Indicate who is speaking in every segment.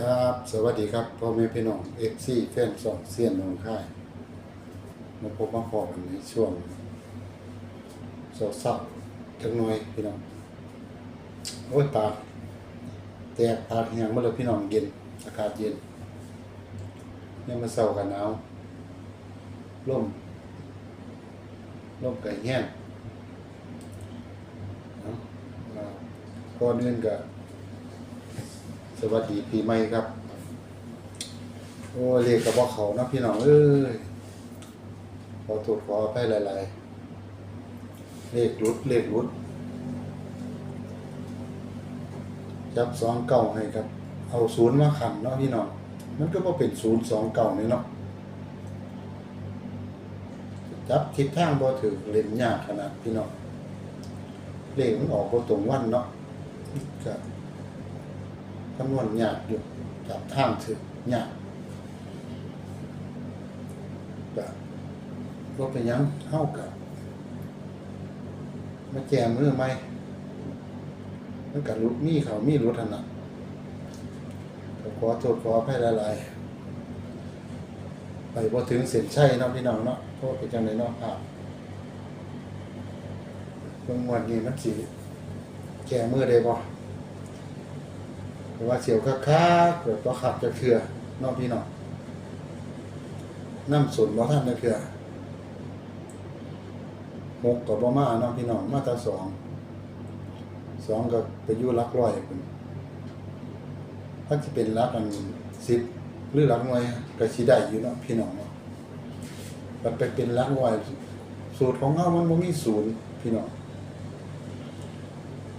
Speaker 1: ครับ สวัสดีครับพ่อแม่พี่น้องเอฟซีแฟนสองเซียนนองค่ายมาพบมาพอกันในช่วงเศร้าๆจักหน่อยพี่น้องโอ้ยปากแตกปาแหงมาเลยพี่น้องเย็นอากาศเย็นยังมาเศร้ากันหนาวร่มร่มไก่แห้งนะอ่าก่อนอื่นก็ สวัสดีปีใหม่ครับ โอ้เรียกกับว่าเขานะพี่น้องเอ้ยขอโทษขออภัยหลายๆเลขรุดเลขรุด จับสองเก่าให้ครับ เอาศูนย์มาขันเนาะพี่น้อง มันก็บ่เป็นศูนย์สองเก่านี่เนาะ จับทิศทางบ่ถือเล่นยากขนาดพี่น้องเลขมันออกบ่ตรงวันเนาะก็ คำนวณยากอยู่จับทางถึงยากแบบว่าเป็นยังเข้ากับมาแจมมือไหมมันกับรุดมีเขามีรุดถนัดก็ขอโทษขออภัยหลายๆไปพอถึงเส้นชัยเนาะพี่น้องเนาะเพราะเป็นจังไดเนาะอ่าวเบิ่งวันนี้มันสิแก้มือได้บ่ ว่าเสียวค้าค้าๆเกิดตัวขับจะเถื่อนอกพี่น้องน้ำสนบ่ท่านจะเถื่อหกกับบ่มาเนอกพี่น้องมาตาสองสองก็ไปยู่หลักร้อยคุณถ้าจะเป็นหลักอันสิบหรือหลักน่วยก็สิได้อยู่เนาะพี่น้องเนาะมันไปเป็นหลักร้อย สูตรของเฮามันบ่มีศูนย์พี่น้อง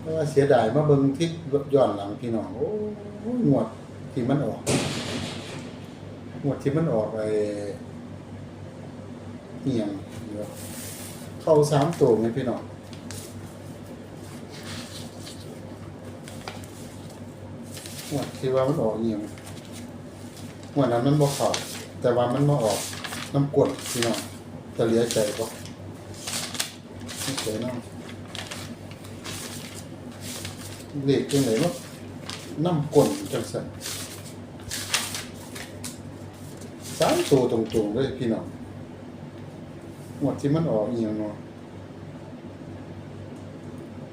Speaker 1: เพราะว่าเสียดายมาเบิ่งที่ย้อนหลังพี่น้องโอ้ยงวดที่มันออกงวดที่มันออกไอ้เอียงเข้าสามตัวไงพี่น้องงวดที่ว่ามันออกเอียงงวดนั้นมันบ่เข้าแต่ว่ามันมาออกน้ำกดพี่น้องจะเหลียใจบ่ไม่เสียน้ำ เรียกจังไหนว่าน้ำกลนจังสันสามตัวตรงๆเลยพี่น้องหมดที่มันออกเอียงเนาะ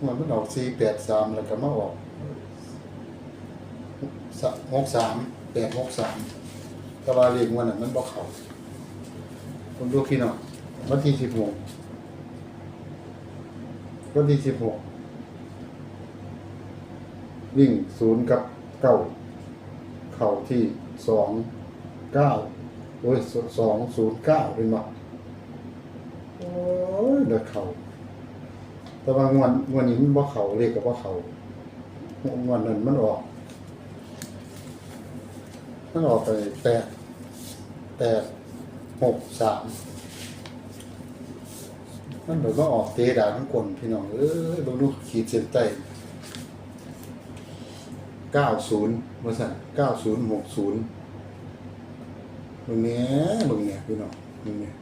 Speaker 1: หมดมันออกสี่แปดสามแล้วก็มาออกสหกสามแปดหกสามต่ว่าเรียกวันนั้นมันบอกเขาผมดูพี่น้องวันที่สิบหกวันที่สิบหก วิ่งศูนย์กับเก้าเข่าที่สองเก้าโอ้ยสองศูนย์เก้าเป็นบ่โอ้ยเด็กเข่าแต่ว่างวนงวนนี้มันบ่เข่าเลขกับบ่เข่างวนนั้นมันออกมันออกไปแปดแปดหกสามมันแบบว่าออกเตะด่าทั้งคนพี่น้องเอ้ยลงดูขีดเส้นใต้ เก้าศูนย์บริษัทเก้าศูนย์หกศูนย์ตรงเนี้ยตรงเนี้ยพี่น้องตรงเนี้ย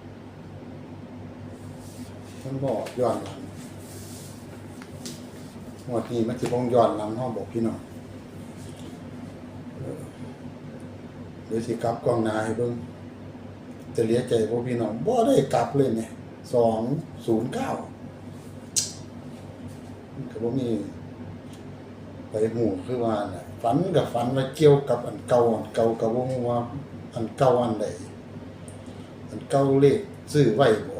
Speaker 1: มันบอกย้อนหลังงวดนี้มันจะบองย้อนหลังห้องบอกพี่น้องเดี๋ยวสิกลับกล้องหนาให้เบิ่งจะเลียใจพวกพี่น้องบ่ได้กลับเลยเนี่ยสองศูนย์เก้าก็บ่มี ไปหูคือว่าน่ะฝันกับฝันว่าเกี่ยวกับอันเก่าอันเก่ากับวงว่าอันเก่าอันใดอันเก่าเลขซื้อไว้บ่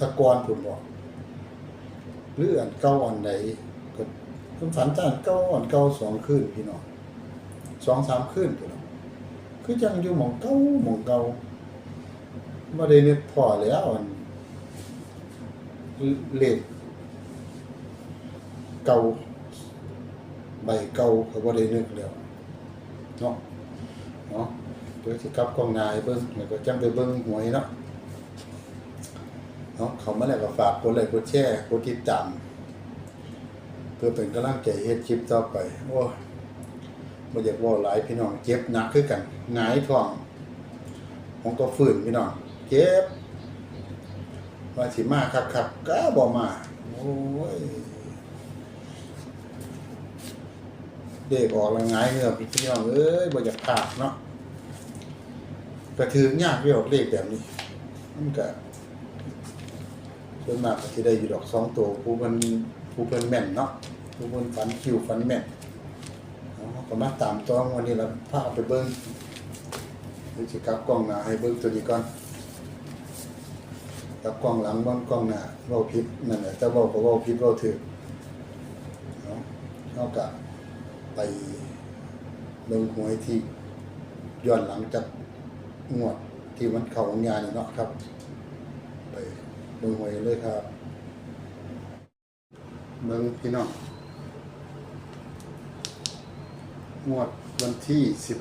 Speaker 1: ตะกอนผมบอกหรืออันเก่าอันใดก็ผมฝันแต่อันเก่าอันเก่าสองคืนพี่น้องสองสามคืนพี่น้องคือจังอยู่หม่องเก่าหม่องเก่าบ่ได้นึกพอแล้วอันเลขเก่า ใบเก่าเขาบ่ได้นึกแล้วเนาะเนาะเดี๋ยวสิกลับกล้องนายเบิ่งแล้วก็จังไปเบิ่งหวยเนาะเนาะเขามาแล้วก็ฝากกดไลค์กดแชร์กดติดตามเพื่อเป็นกำลังใจเฮ็ดคลิปต่อไปโอ้ยบ่อยากว้าหลายพี่น้องเจ็บหนักคือกันหงายท้องของก็ฟื้นพี่น้องเจ็บว่าสิมาคักๆก็บ่มาโอ้ย เด็กออกและงายเงือกพี่น้องเอ้ยบ่อยากพลาดเนาะกระถือยากเรียกเลขแบบนี้มันก็ส่วนมากก็สิได้อยู่ดอกสองตัวผู้เพิ่นผู้เพิ่นแม่นเนาะผู้เพิ่นฝันคิวฝันแม่นเอาก็มาตามตองวันนี้ละพาเอาไปเบิ่งดี๋ยวสิกลับกล้องหน้าให้เบิ่งตัวนี้ก่อนกลับกล้องหลังบิ่งกล้องหน้าเว้าผิดนั่นแหละแต่เว้าก็เว้าผิดเว้าถูกเนาะเฮาก็ ไปเบิ่งหวยที่ย้อนหลังจากงวดที่มันเข้าของยานี่เนาะครับ ไปเบิ่งหวยเลยครับเบิ่งพี่น้องงวดวันที่สิบ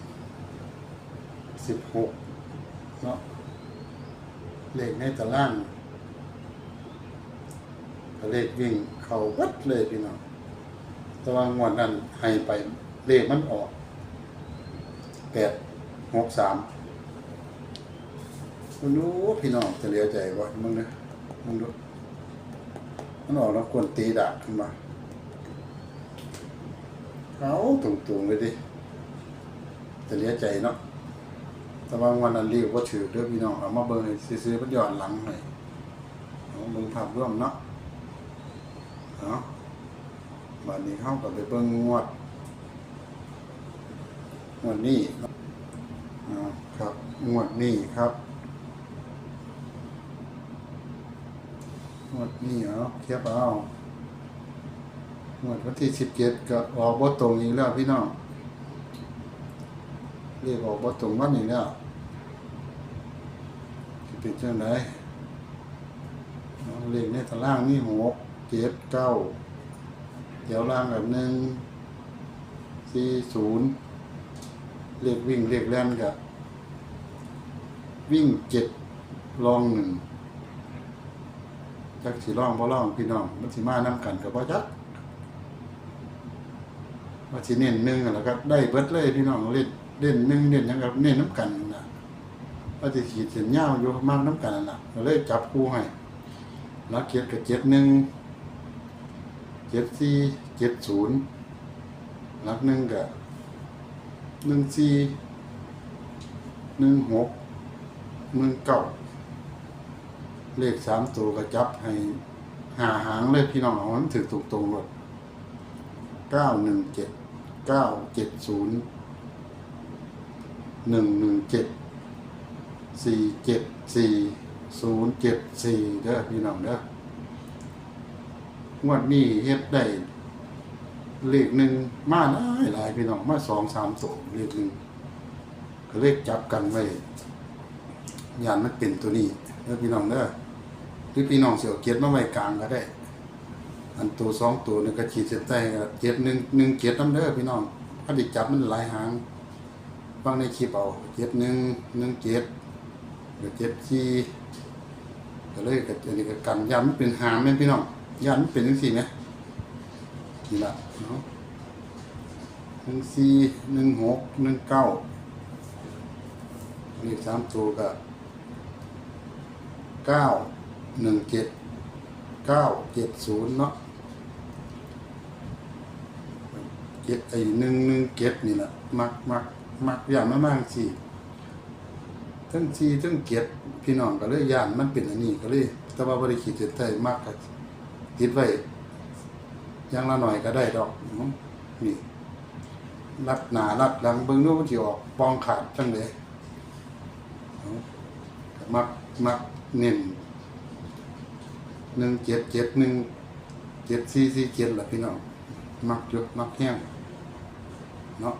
Speaker 1: สิบหกเนาะเลขในตารางเลขวิ่งเข้าวัดเลยพี่น้อง แต่ว่างวดนั้นให้ไปเลขมันออกแปดหกสามมันรู้พี่น้องจะเหลียวใจว่ามึงนะมึงดูมันออกแล้วควรตีดาบขึ้นมาเอาตรงๆเลยดิจะเหลียวใจเนาะแต่ว่างวันนั้นเรียกว่าถือเด้อพี่น้องเอามาเบิ่งให้ซื้อๆมันย้อนหลังหน่อยเอาเบิ่งภาพร่วมเนาะเอา วันนี้เข้ากับไปเบิ่งงวดงวดนี้ครับ งวดนี้ครับ งวดนี้เอาเทียบเอางวดวันที่สิบเจ็ดก็ออกบตรงอีกแล้วพี่น้องเรียกออกบตรงวันนี้แล้วสิเป็นจังไดเอาเลขในตารางนี่หกเจ็ดเก้า เดี๋ยวล่างแบบหนึ่งสี่ศูนย์เลขวิ่งเลขแล่นกับวิ่งเจ็ดลองหนึ่งจักสีร่องบ่ร่องพี่น้องมันสิมาน้ำกันกับบ่จักว่าสิเน้นหนึ่งแล้วก็ได้เบิดเลยพี่น้องเล่นเล่นหนึ่งเล่นยังกับเน้นน้ำกันนะว่าสิขีดเส้นยาวอยู่มากน้ำกันนั่นล่ะเลยจับคู่ให้แล้วเกียรกับเจ็ดหนึ่ง เจ็ดสี่เจ็ดศูนย์หลักหนึ่งกับหนึ่งสี่หนึ่งหกหนึ่งเก้าเลขสามตัวก็จับให้หาหางเลยพี่น้องเอามันถือถูกตรงหมดเก้าหนึ่งเจ็ดเก้าเจ็ดศูนย์หนึ่งหนึ่งเจ็ดสี่เจ็ดสี่ศูนย์เจ็ดสี่เด้อพี่น้องเด้อ งวดนี้เฮ็ดได้เลขหนึ่งมาหลายหลายพี่น้องมาสองสามตัวเลขหนึ่งก็เลขจับกันไว้ยานมันเป็นตัวนี้เด้อพี่น้องเด้อหรือพี่น้องเสียวเกียรติมาไว้กลางก็ได้ อันตัวสองตัวนี่ก็ขีดเส้นใต้ก็เจ็ดหนึ่งหนึ่งเกียรน้ำเด้อพี่น้องถ้าดิจับมันหลายหางบางในคลิปเอาเจ็ดหนึ่งหนึ่งเจ็ดหรือเจ็ดสี่ก็เลยก็อันนี้ก็กันมันเป็นหางแม่พี่น้อง ยันเป็นจังสี่ไหมนี่ละเนาะหนึ่งสี่หนึ่งหกหนึ่งเก้าเลขสามตัวก็เก้าหนึ่งเจ็ดเก้าเจ็ดศูนย์เนาะเจ็ดไอ้หนึ่งหนึ่งเจ็ดนี่แหละมักมักมักย่างมากๆสี่ทั้งสี่ทั้งเจ็ดพี่น้องก็เลยย่านมันเป็นอันนี้ก็เลย แต่ว่าบริขีดเส้นใต้มากกับ ติดไว้อยังละหน่อยก็ได้ดอกนี่รัดหนารัดหลังเบิ่งดูมันสิออกปองขาดจังเลยมักมักเน้นหนึ่งเจ็ดเจ็ดหนึ่งเจ็ดสี่สี่เจ็ดละพี่น้องมักเยอะมักแห้งเนาะ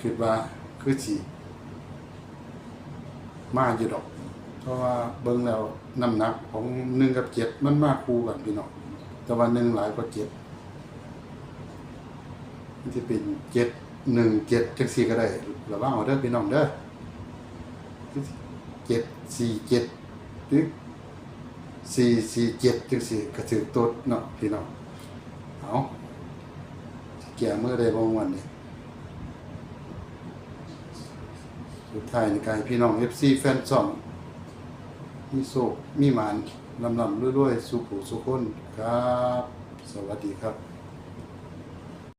Speaker 1: คิดว่าคือสีมาอยู่ดอก เพราะว่าเบิ่งแล้วน้ำหนักของหนึ่งกับเจ็ดมันมากคู่กันพี่น้องแต่ว่าหนึ่งหลายกว่าเจ็ดมันจะเป็นเจ็ดหนึ่งเจ็ดจังสี่ก็ได้ระวังเอาเด้อพี่น้องเด้อเจ็ดสี่เจ็ดหรือสี่สี่เจ็ดจังสี่ก็ถือตัวเนาะพี่น้องเอาแก่เมื่อใดบางวันนี่สุดท้ายในการพี่น้องเอฟซีแฟนซอง มีโศกมีหมานลำลำด้วยๆ สุขุสุขคนครับ สวัสดีครับ